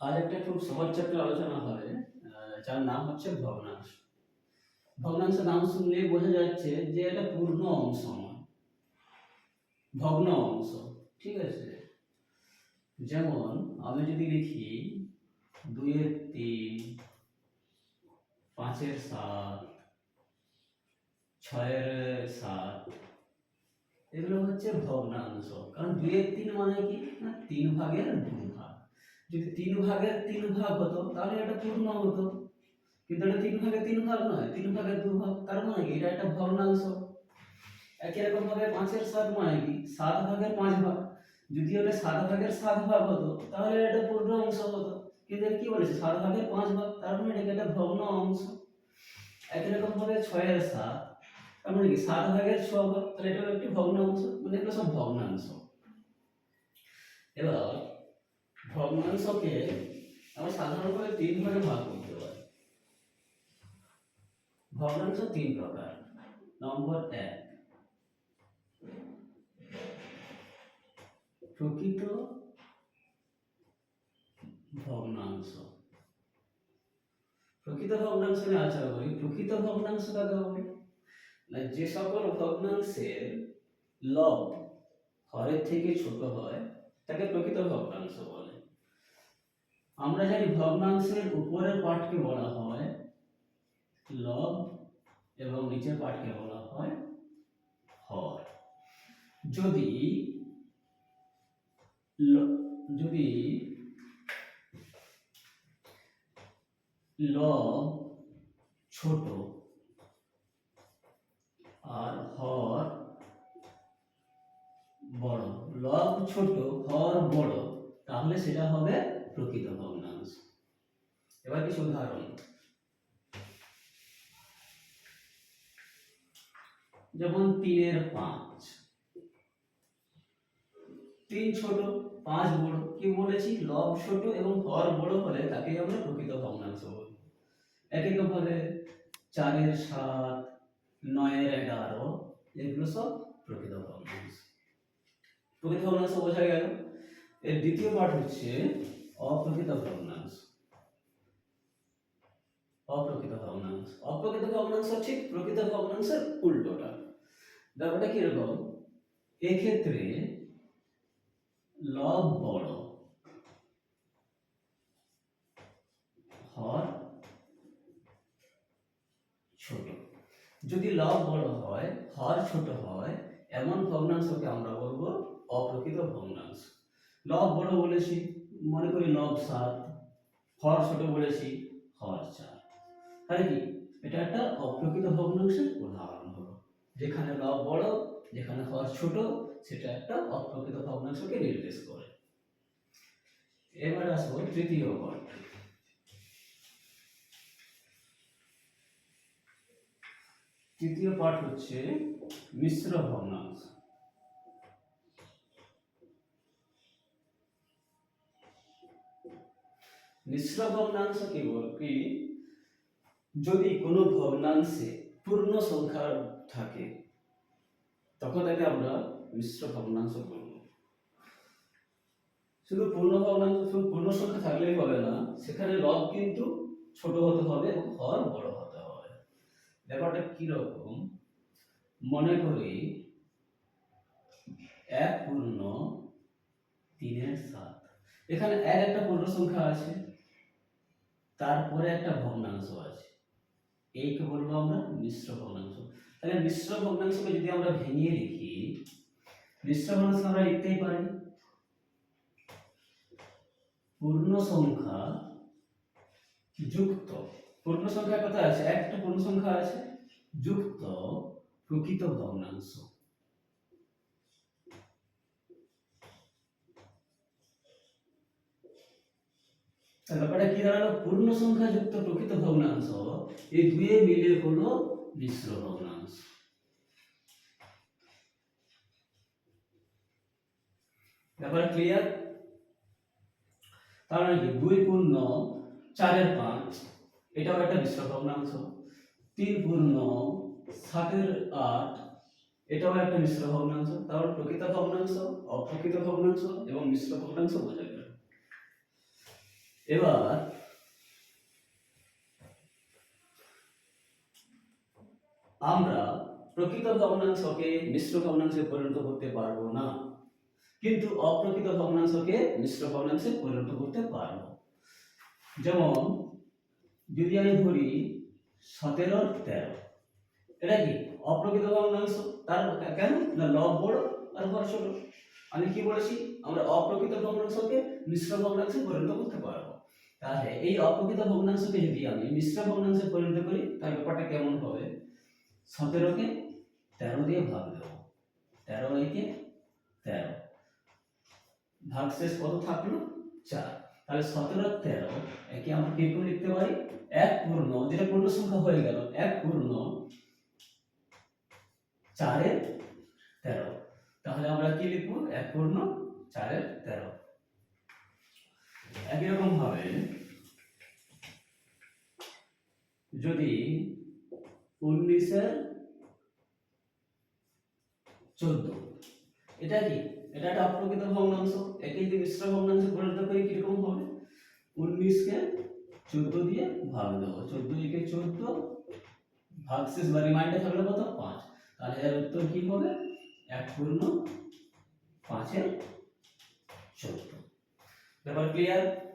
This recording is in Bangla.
আজ একটা খুব সহজ চ্যাপ্টার আলোচনা হবে যার নাম হচ্ছে ভগ্নাংশ। ভগ্নাংশের নাম শুনলেই বোঝা যাচ্ছে যে এটা পূর্ণ অংশ নয়। ভগ্ন অংশ, ঠিক আছে? যেমন আমি যদি লিখি দুইয়ের তিন, পাঁচের সাত, ছয়ের সাত, এগুলো হচ্ছে ভগ্নাংশ। কারণ দুইয়ের তিন মানে কি? না, তিন ভাগের দুই ভাগ। যদি তিন ভাগের তিন ভাগ হতো, তাহলে এটা পূর্ণ হতো। কিন্তু এটা তিন ভাগের তিন ভাগ নয়, তিন ভাগের দু ভাগ, তার মানে কি? এটা একটা ভগ্নাংশ। একই রকম ভাবে পাঁচের সাত মানে কি? সাত ভাগের পাঁচ ভাগ। যদি ওটা সাত ভাগের সাত ভাগ হতো, তাহলে এটা পূর্ণ অংশ হতো। কিন্তু কি বলেছে? সাত ভাগের পাঁচ ভাগ, তার মানে এটা একটা ভগ্ন অংশ একই রকম ভাবে ছয়ের সাত, তার মানে কি? সাত ভাগের ছ ভাগ, তাহলে এটা একটি ভগ্নাংশ মানে এগুলো সব ভগ্নাংশ। এবার ভগ্নাংশকে আমরা সাধারণভাবে তিন ভাগে ভাগ করতে পারি। ভগ্নাংশ তিন প্রকার। নম্বর এক, প্রকৃত ভগ্নাংশ। প্রকৃত ভগ্নাংশ নিয়ে আলোচনা করি। প্রকৃত ভগ্নাংশ কাকে হবে না, যে সকল ভগ্নাংশের লব হরের থেকে ছোট হয় তাকে প্রকৃত ভগ্নাংশ বলে। আমরা জানি ভগ্নাংশের উপরের পাঠকে বলা হয় লব এবং নিচের পাঠকে বলা হয় হর। যদি ল- যদি লব ছোট আর হর বড়। লব ছোট হর বড়। তাহলে সেটা হবে প্রকৃত ভগ্নাংশ। এবার কিছু উদাহরণ। যেমন তিনের পাঁচ। তিন ছোট, পাঁচ বড়। কি বলেছি? লব ছোট এবং হর বড় হলে তাকে আমরা প্রকৃত ভগ্নাংশ বলি। একই রকম ভাবে চারের সাত, নয়ের এগারো, এগুলো সব প্রকৃত ভগ্নাংশ। প্রকৃত ভগ্নাংশ বোঝা গেল। এর দ্বিতীয় পাঠ হচ্ছে অপ্রকৃত ভগ্নাংশ। অপ্রকৃত ভগ্নাংশ। অপ্রকৃত ভগ্নাংশ ঠিক প্রকৃত ভগ্নাংশের উল্টোটা। ব্যাপারটা কীরকম? এক্ষেত্রে লব বড় হর ছোট। যদি লব বড় হয় হর ছোট হয়, এমন ভগ্নাংশকে আমরা বলব অপ্রকৃত ভগ্নাংশ। লব বড় বলেছি, মনে করি লব সাত, হর ছোট বলেছি হর চার। তাই কি? এটা একটা অপ্রকৃত ভগ্নাংশের উদাহরণ হলো। যেখানে লব বড়, যেখানে হর ছোট, সেটা একটা অপ্রকৃত ভগ্নাংশকে নির্দেশ করে। এবার আসব তৃতীয় পাঠ তৃতীয় পাঠ হচ্ছে মিশ্র ভগ্নাংশ। মিশ্র ভগ্নাংশ কি বল? কি? যদি কোনো ভগ্নাংশে পূর্ণ সংখ্যা থাকে, তখন তাকে আমরা মিশ্র ভগ্নাংশ বলব। শুধু পূর্ণ ভগ্নাংশ, শুধু পূর্ণ সংখ্যা থাকলেই হবে না, সেখানে লব কিন্তু ছোট হতে হবে এবং হর বড় হতে হবে। ব্যাপারটা কীরকম? মনে করি এক পূর্ণ তিনের সাত। এখানে এক একটা পূর্ণ সংখ্যা আছে, তারপরে একটা ভগ্নাংশ আছে। এইকে বলব আমরা, মিশ্র ভগ্নাংশ। তাহলে মিশ্র ভগ্নাংশকে যদি আমরা ভেঙে লিখি মিশ্র ভগ্নাংশ আমরা লিখতেই পারি। পূর্ণ সংখ্যা যুক্ত। পূর্ণ সংখ্যা কোথায় আছে? একটা পূর্ণ সংখ্যা আছে, যুক্ত প্রকৃত ভগ্নাংশ তাহলে ব্যাপারটা কি দাঁড়াল? পূর্ণ সংখ্যা যুক্ত প্রকৃত ভগ্নাংশ, এই দুয়ে মিলে হলো মিশ্র ভগ্নাংশ। ব্যাপার ক্লিয়ার তার মানে কি? দুই পূর্ণ চারের পাঁচ, এটাও একটা মিশ্র ভগ্নাংশ। তিন পূর্ণ সাতের আট, এটাও একটা মিশ্র ভগ্নাংশ। তাহলে প্রকৃত ভগ্নাংশ, অপ্রকৃত ভগ্নাংশ এবং মিশ্র ভগ্নাংশ বোঝা গেল। এবার আমরা প্রকৃত ভগ্নাংশকে মিশ্র ভগ্নাংশে পরিণত করতে পারব না। কিন্তু অপ্রকৃত ভগ্নাংশকে মিশ্র ভগ্নাংশে পরিণত করতে পারব। যেমন, যদি আমি ধরি সতেরো, তেরো, এটা কি অপ্রকৃত ভগ্নাংশ? তার কেন? না লব বড় আর হর ছোট? আমি কি বলেছি? আমরা অপ্রকৃত ভগ্নাংশকে মিশ্র ভগ্নাংশে পরিণত করতে পারব। তাহলে এই অপ্রকৃত ভগ্নাংশকে যদি আমি মিশ্র ভগ্নাংশে পরিণত করি, তাহলে ব্যাপারটা কেমন হবে? সতেরোকে তেরো দিয়ে ভাগ দেবো। তেরো একে তেরো। ভাগ শেষ কত থাকল? চার। তাহলে সতেরো, তেরো একে আমরা কি করে লিখতে পারি এক পূর্ণ। যেটা পূর্ণ সংখ্যা হয়ে গেল, এক পূর্ণ চারের তেরো। তাহলে আমরা কি লিখব? এক পূর্ণ চারের তেরো একই রকম ভাবে যদি উনিশের চোদ্দ। এটা কি? এটা একটা অপ্রকৃত ভগ্নাংশ। একে যদি মিশ্র ভগ্নাংশে পরিণত করি কীরকম হবে? উনিশকে চোদ্দ দিয়ে ভাগ দেবো। চোদ্দ একে চোদ্দ ভাগশেষ বা রিমাইন্ডার থাকলে কত? পাঁচ। তাহলে এর উত্তর কি হবে? এক পূর্ণ পাঁচের চোদ্দ। ব্যাপার ক্লিয়ার